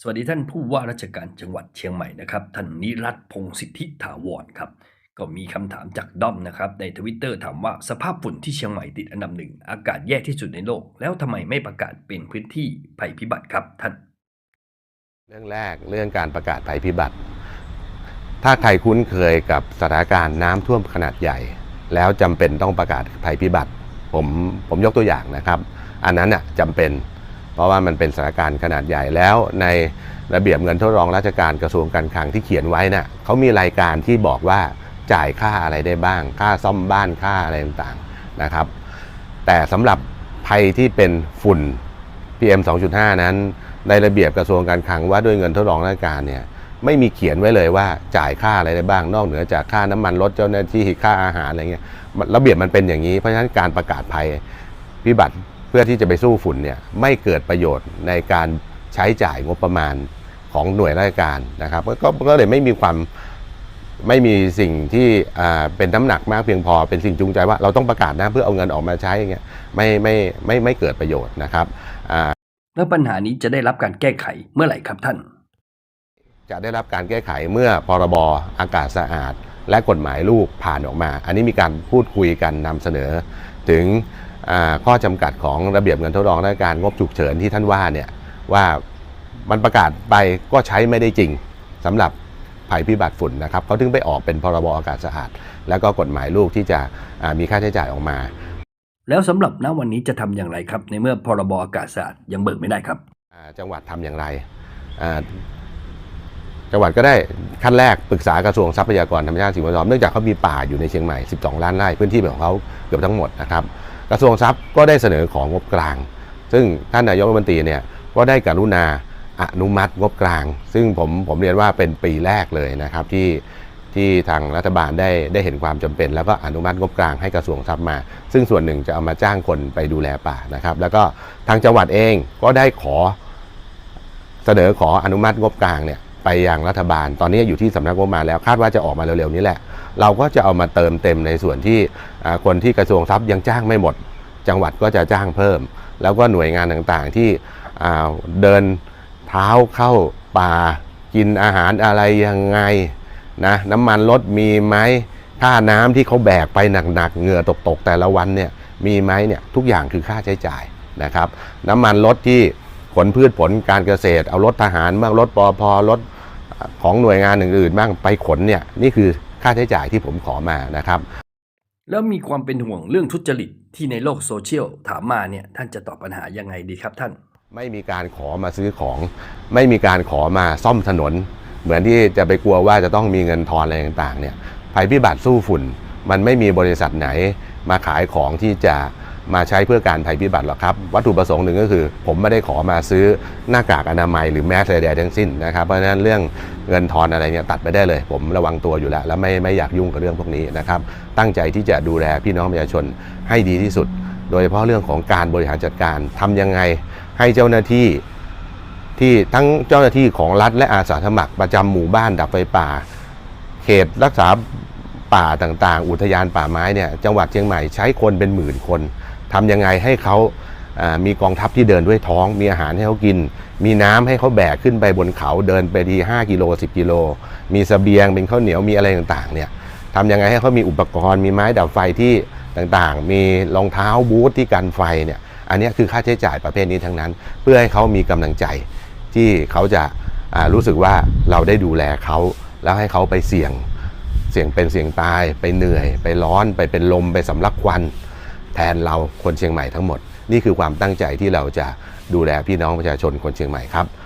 สวัสดีท่านผู้ว่าราชการจังหวัดเชียงใหม่นะครับท่านนิรัตพงศิทธิถาวรครับ ก็มีคำถามจากด้อมนะครับ ในทวิตเตอร์ถามว่าสภาพฝุ่นที่เชียงใหม่ติดอันดับหนึ่ง อากาศแย่ที่สุดในโลก แล้วทำไมไม่ประกาศเป็นพื้นที่ภัยพิบัติครับท่าน เรื่องแรกเรื่องการประกาศภัยพิบัติ ถ้าใครคุ้นเคยกับสถานการณ์น้ำท่วมขนาดใหญ่ แล้วจำเป็นต้องประกาศภัยพิบัติ ผมผมยกตัวอย่างนะครับ อันนั้นน่ะจำเป็น เพราะว่ามันเป็นสถานการณ์ขนาดใหญ่แล้วในระเบียบเงินทดรองราชการกระทรวงการคลังที่เขียนไว้น่ะเขามีรายการที่บอกว่าจ่ายค่าอะไรได้บ้าง ค่าซ่อมบ้านค่าอะไรต่างๆนะครับ แต่สำหรับภัยที่เป็นฝุ่น PM 2.5 นั้น ในระเบียบกระทรวงการคลังว่าด้วยเงินทดลองราชการเนี่ยไม่มีเขียนไว้เลยว่าจ่ายค่าอะไรได้บ้าง นอกเหนือจากค่าน้ำมันรถเจ้าหน้าที่ค่าอาหารอะไรเงี้ยระเบียบมันเป็นอย่างนี้เพราะฉะนั้นการประกาศภัยพิบัติ พื่อที่จะไปสู้ฝุ่นเนี่ยไม่เกิดประโยชน์ในการใช้จ่ายงบประมาณของหน่วยราชการนะครับก็ก็เลยไม่มีความไม่มีสิ่งที่เป็นน้ำหนักมากเพียงพอเป็นสิ่งจูงใจว่าเราต้องประกาศนะเพื่อเอาเงินออกมาใช้อย่างเงี้ยไม่ไม่ไม่ไม่เกิดประโยชน์นะครับแล้วปัญหานี้จะได้รับการแก้ไขเมื่อไหร่ครับท่าน จะได้รับการแก้ไขเมื่อพรบอากาศสะอาด และกฎหมายลูกผ่านออกมา อันนี้มีการพูดคุยกันนำเสนอถึง ข้อจำกัดของระเบียบเงินทดลองราชการงบฉุกเฉินที่ท่านว่าเนี่ยว่ามันประกาศไปก็ใช้ไม่ได้จริงสำหรับภัยพิบัติฝุ่นนะครับเขาถึงไปออกเป็นพรบอากาศสะอาด แล้วก็กฎหมายลูกที่จะอ่ามีค่าใช้จ่ายออกมา แล้วสำหรับณวันนี้จะทำอย่างไรครับ ในเมื่อพรบอากาศสะอาดยังเบิกไม่ได้ครับอ่าจังหวัดทำอย่างไรอ่าจังหวัดก็ได้ขั้นแรกปรึกษากระทรวงทรัพยากรธรรมชาติสิ่งแวดล้อมเนื่องจากเขามีป่าอยู่ในเชียงใหม่ 12 ล้านไร่พื้นที่เป็นของเขาเกือบทั้งหมดนะครับ กระทรวงทรัพย์ก็ได้เสนอของงบกลาง ซึ่งท่านนายกรัฐมนตรีเนี่ยก็ได้กรุณาอนุมัติงบกลาง ซึ่งผมผมเรียนว่าเป็นปีแรกเลยนะครับที่ที่ทางรัฐบาลได้ได้เห็นความจำเป็น แล้วก็อนุมัติงบกลางให้กระทรวงทรัพย์มา ซึ่งส่วนหนึ่งจะเอามาจ้างคนไปดูแลป่านะครับ แล้วก็ทางจังหวัดเองก็ได้ขอเสนอขออนุมัติงบกลางเนี่ย ไปยังรัฐบาล ตอนนี้อยู่ที่สำนักงบประมาณแล้วคาดว่าจะออกมาเร็วๆนี้แหละ เราก็จะเอามาเติมเต็มในส่วนที่คนที่กระทรวงทรัพย์ยังจ้างไม่หมด จังหวัดก็จะจ้างเพิ่ม แล้วก็หน่วยงานต่างๆที่เดินเท้าเข้าป่ากินอาหารอะไรยังไงนะน้ำมันรถมีไหมค่าน้ำที่เขาแบกไปหนักๆเหงื่อตกๆแต่ละวันเนี่ยมีไหมเนี่ยทุกอย่างคือค่าใช้จ่ายนะครับ น้ำมันรถที่ขนพืชผลการเกษตร เอารถทหารบ้างรถปอพรถ ของหน่วยงานอื่นๆบ้างไปขนเนี่ยนี่คือค่าใช้จ่ายที่ผมขอมานะครับ แล้วมีความเป็นห่วงเรื่องทุจริตที่ในโลกโซเชียลถามมาเนี่ยท่านจะตอบปัญหายังไงดีครับท่าน ไม่มีการขอมาซื้อของ ไม่มีการขอมาซ่อมถนน เหมือนที่จะไปกลัวว่าจะต้องมีเงินทอนอะไรต่างๆเนี่ยภัยพิบัติสู้ฝุ่น มันไม่มีบริษัทไหนมาขายของที่จะ มาใช้เพื่อการภัยพิบัติหรอกครับ วัตถุประสงค์หนึ่งก็คือ ผมไม่ได้ขอมาซื้อหน้ากากอนามัยหรือแมสใดๆทั้งสิ้นนะครับเพราะฉะนั้นเรื่องเงินทอนอะไรเนี่ยตัดไปได้เลย ผมระวังตัวอยู่แล้ว และไม่ไม่อยากยุ่งกับเรื่องพวกนี้นะครับตั้งใจที่จะดูแลพี่น้องประชาชนให้ดีที่สุด โดยเฉพาะเรื่องของการบริหารจัดการทำยังไงให้เจ้าหน้าที่ที่ทั้งเจ้าหน้าที่ของรัฐและอาสาสมัครประจำหมู่บ้านดับไฟป่า เขตรักษาป่าต่างๆ อุทยานป่าไม้เนี่ยจังหวัดเชียงใหม่ใช้คนเป็นหมื่นคน ทำยังไงให้เขามีกองทัพที่เดินด้วยท้อง มีอาหารให้เขากิน มีน้ำให้เขาแบกขึ้นไปบนเขาเดินไปดี5กิโล10 กิโล มีเสบียงเป็นข้าวเหนียวมีอะไรต่างๆเนี่ยทำยังไงให้เขามีอุปกรณ์ มีไม้ดับไฟที่ต่างๆ มีรองเท้าบูทที่กันไฟเนี่ยอันนี้คือค่าใช้จ่ายประเภทนี้ทั้งนั้น เพื่อให้เขามีกำลังใจ ที่เขาจะารู้สึกว่าเราได้ดูแลเขาแล้วให้เขาไปเสี่ยง เสี่ยงเป็นเสี่ยงตายไปเหนื่อย ไปร้อนไปเป็นลมไปสำลักควัน แทนเราคนเชียงใหม่ทั้งหมด นี่คือความตั้งใจที่เราจะดูแลพี่น้องประชาชนคนเชียงใหม่ครับ